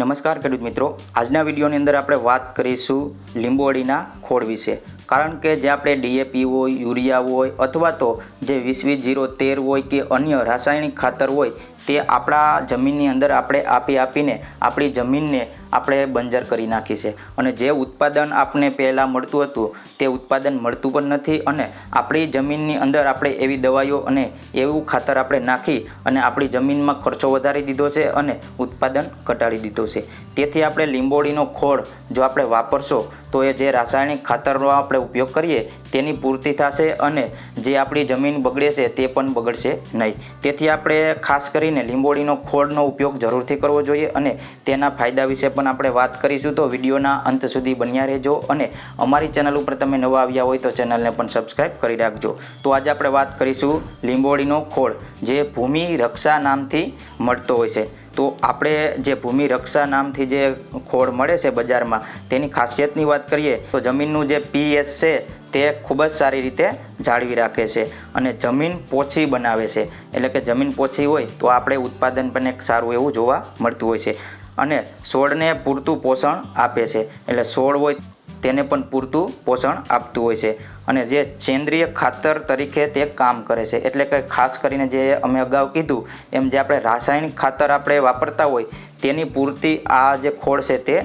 નમસ્કાર ખેડૂત મિત્રો. આજના વિડીયોની અંદર આપણે વાત કરીશું લીંબોળીના ખોળ વિશે. કારણ કે જે આપણે ડીએપી હોય, યુરિયા હોય અથવા તો જે વીસ વીસ જીરો તેર હોય કે અન્ય રાસાયણિક ખાતર હોય, તે આપણા જમીનની અંદર આપણે આપી આપીને આપણી જમીનને આપણે બંજર કરી નાખી છે. અને જે ઉત્પાદન આપણે પહેલાં મળતું હતું, તે ઉત્પાદન મળતું પણ નથી અને આપણી જમીનની અંદર આપણે એવી દવાઈઓ અને એવું ખાતર આપણે નાખી અને આપણી જમીનમાં ખર્ચો વધારી દીધો છે અને ઉત્પાદન ઘટાડી દીધો છે. તેથી આપણે લીંબોળીનો ખોળ જો આપણે વાપરશો તો એ જે રાસાયણિક ખાતરનો આપણે ઉપયોગ કરીએ, તેની પૂર્તિ થશે અને જે આપણી જમીન બગડે છે તે પણ બગડશે નહીં. તેથી આપણે ખાસ કરીને લીંબોળીનો ખોળનો ઉપયોગ જરૂરથી કરવો જોઈએ અને તેના ફાયદા વિશે પણ આપણે વાત કરીશું તો વિડીયોના અંત સુધી બન્યા રહેજો અને અમારી ચેનલ ઉપર તમે નવા આવ્યા હોય તો ચેનલને પણ સબસ્ક્રાઈબ કરી રાખજો. તો આજે આપણે વાત કરીશું લીંબોળીનો ખોળ, જે ભૂમિ રક્ષા નામથી મળતો હોય છે. તો આપણે જે ભૂમિ રક્ષા નામથી જે ખોળ મળે છે બજારમાં, તેની ખાસિયતની વાત કરીએ, તો જમીનનું જે પીએસ છે, તે ખૂબ જ સારી રીતે જાળવી રાખે છે અને જમીન પોચી બનાવે છે. એટલે કે જમીન પોચી હોય, તો આપણે ઉત્પાદન પણ એક સારું એવું જોવા મળતું હોય છે અને છોડને પૂરતું પોષણ આપે છે. એટલે છોડ હોય, તેને પણ પૂરતું પોષણ આપતું હોય છે. અને જે સેન્દ્રિય ખાતર તરીકે તે કામ કરે છે. એટલે કે ખાસ કરીને જે અમે અગાઉ કીધું, એમ જે આપણે રાસાયણિક ખાતર આપણે વાપરતા હોય, તેની પૂર્તિ આ જે ખોળ છે તે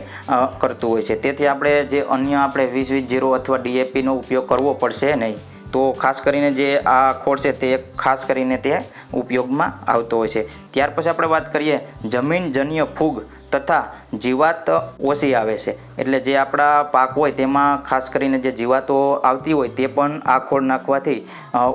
કરતું હોય છે. તેથી આપણે જે અન્ય આપણે વીસ વીસ જીરો અથવા ડીએપીનો ઉપયોગ કરવો પડશે નહીં. તો ખાસ કરીને જે આ ખોળ છે તે ખાસ કરીને તે ઉપયોગમાં આવતો હોય છે. ત્યાર પછી આપણે વાત કરીએ જમીનજન્ય ફૂગ તથા જીવાત ઓછી આવે છે. એટલે જે આપણા પાક હોય તેમાં ખાસ કરીને જે જીવાતો આવતી હોય તે પણ આ ખોળ નાખવાથી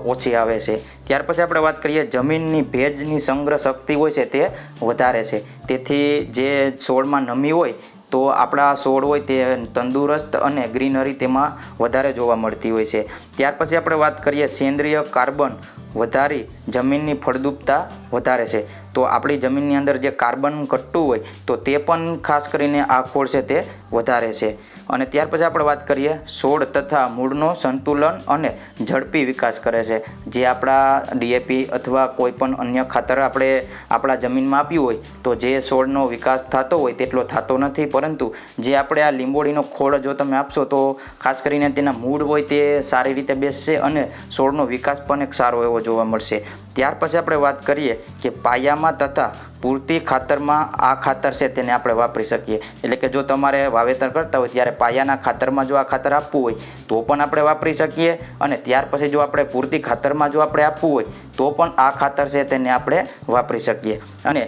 ઓછી આવે છે. ત્યાર પછી આપણે વાત કરીએ જમીનની ભેજની સંગ્રહ શક્તિ હોય છે તે વધારે છે. તેથી જે છોડમાં નમી હોય તો આપણા છોડ હોય તે તંદુરસ્ત અને ગ્રીનરી તેમાં વધારે જોવા મળતી હોય છે. ત્યાર પછી આપણે વાત કરીએ સેન્દ્રિય કાર્બન વધારી જમીનની ફળદ્રુપતા વધારે છે. તો આપણી જમીનની અંદર જે કાર્બન ઘટતું હોય તો તે પણ ખાસ કરીને આ ખોળ છે તે વધારે છે. અને ત્યાર પછી આપણે વાત કરીએ છોડ તથા મૂળનો સંતુલન અને ઝડપી વિકાસ કરે છે. જે આપણા ડીએપી અથવા કોઈ પણ અન્ય ખાતર આપણે આપણા જમીનમાં આપ્યું હોય તો જે છોડનો વિકાસ થતો હોય તેટલો થતો નથી. પરંતુ જે આપણે આ લીંબોળીનો ખોળ જો તમે આપશો તો ખાસ કરીને તેના મૂળ હોય તે સારી રીતે બેસશે અને છોડનો વિકાસ પણ એક સારો એવો જોવા મળશે. ત્યાર પછી આપણે વાત કરીએ કે પાયામાં તથા પૂરતી ખાતરમાં આ ખાતર છે તેને આપણે વાપરી શકીએ. એટલે કે જો તમારે વાવેતર કરતા હોય ત્યારે પાયાના ખાતરમાં જો આ ખાતર આપવું હોય, તો પણ આપણે વાપરી શકીએ. અને ત્યાર પછી જો આપણે પૂરતી ખાતરમાં જો આપણે આપવું હોય, તો પણ આ ખાતર છે તેને આપણે વાપરી શકીએ. અને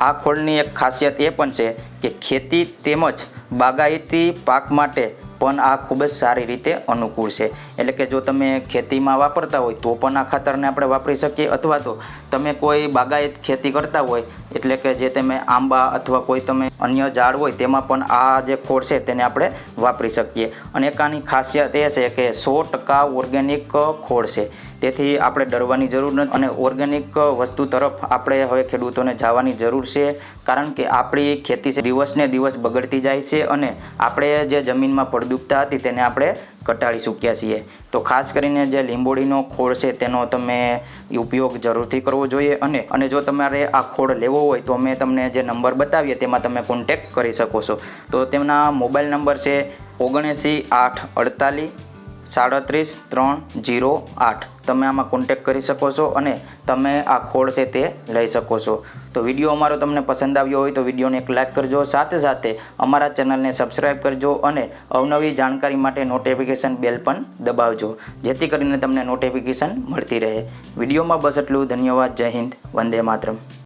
આ ખોળની એક ખાસિયત એ પણ છે કે ખેતી તેમજ બાગાયતી પાક માટે પણ આ ખૂબ જ સારી રીતે અનુકૂળ છે. એટલે કે જો તમે ખેતીમાં વાપરતા હોય તો પણ આ ખાતરને આપણે વાપરી શકીએ અથવા તો તમે કોઈ બાગાયત ખેતી કરતા હોય એટલે કે જે તમે આંબા અથવા કોઈ તમે અન્ય ઝાડ હોય તેમાં પણ આ જે ખોળ છે તેને આપણે વાપરી શકીએ. અને એક ખાસિયત એ છે કે સો ટકા ઓર્ગેનિક ખોળ છે. તેથી આપણે ડરવાની જરૂર નથી અને ઓર્ગેનિક વસ્તુ તરફ આપણે હવે ખેડૂતોને જવાની જરૂર છે. કારણ કે આપણી ખેતી છે દિવસને દિવસ બગડતી જાય છે અને આપણે જે જમીનમાં ફળદ્રુપતા હતી તેને આપણે ઘટાડી ચૂક્યા છીએ. તો ખાસ કરીને જે લીંબોળીનો ખોળ છે તેનો તમે ઉપયોગ જરૂરથી કરવો જોઈએ અને અને જો તમારે આ ખોળ લેવો હોય તો અમે તમને જે નંબર બતાવીએ તેમાં તમે કોન્ટેક કરી શકો છો. તો તેમના મોબાઈલ નંબર છે ઓગણએંસી આઠ અડતાલીસ સાડત્રીસ, ત્રણ, જીરો, આઠ. તમે આમાં કોન્ટેક કરી શકો છો અને તમે આ ખોળ છે તે લઈ શકો છો. તો વીડિયો અમારો તમને પસંદ આવ્યો હોય તો વિડીયોને એક લાઇક કરજો. સાથે સાથે અમારા ચેનલને સબસ્ક્રાઇબ કરજો અને અવનવી જાણકારી માટે નોટિફિકેશન બેલ પણ દબાવજો. જેથી કરીને તમને નોટિફિકેશન મળતી રહે. વિડીયોમાં બસ એટલું. ધન્યવાદ. જય હિન્દ. વંદે માતરમ.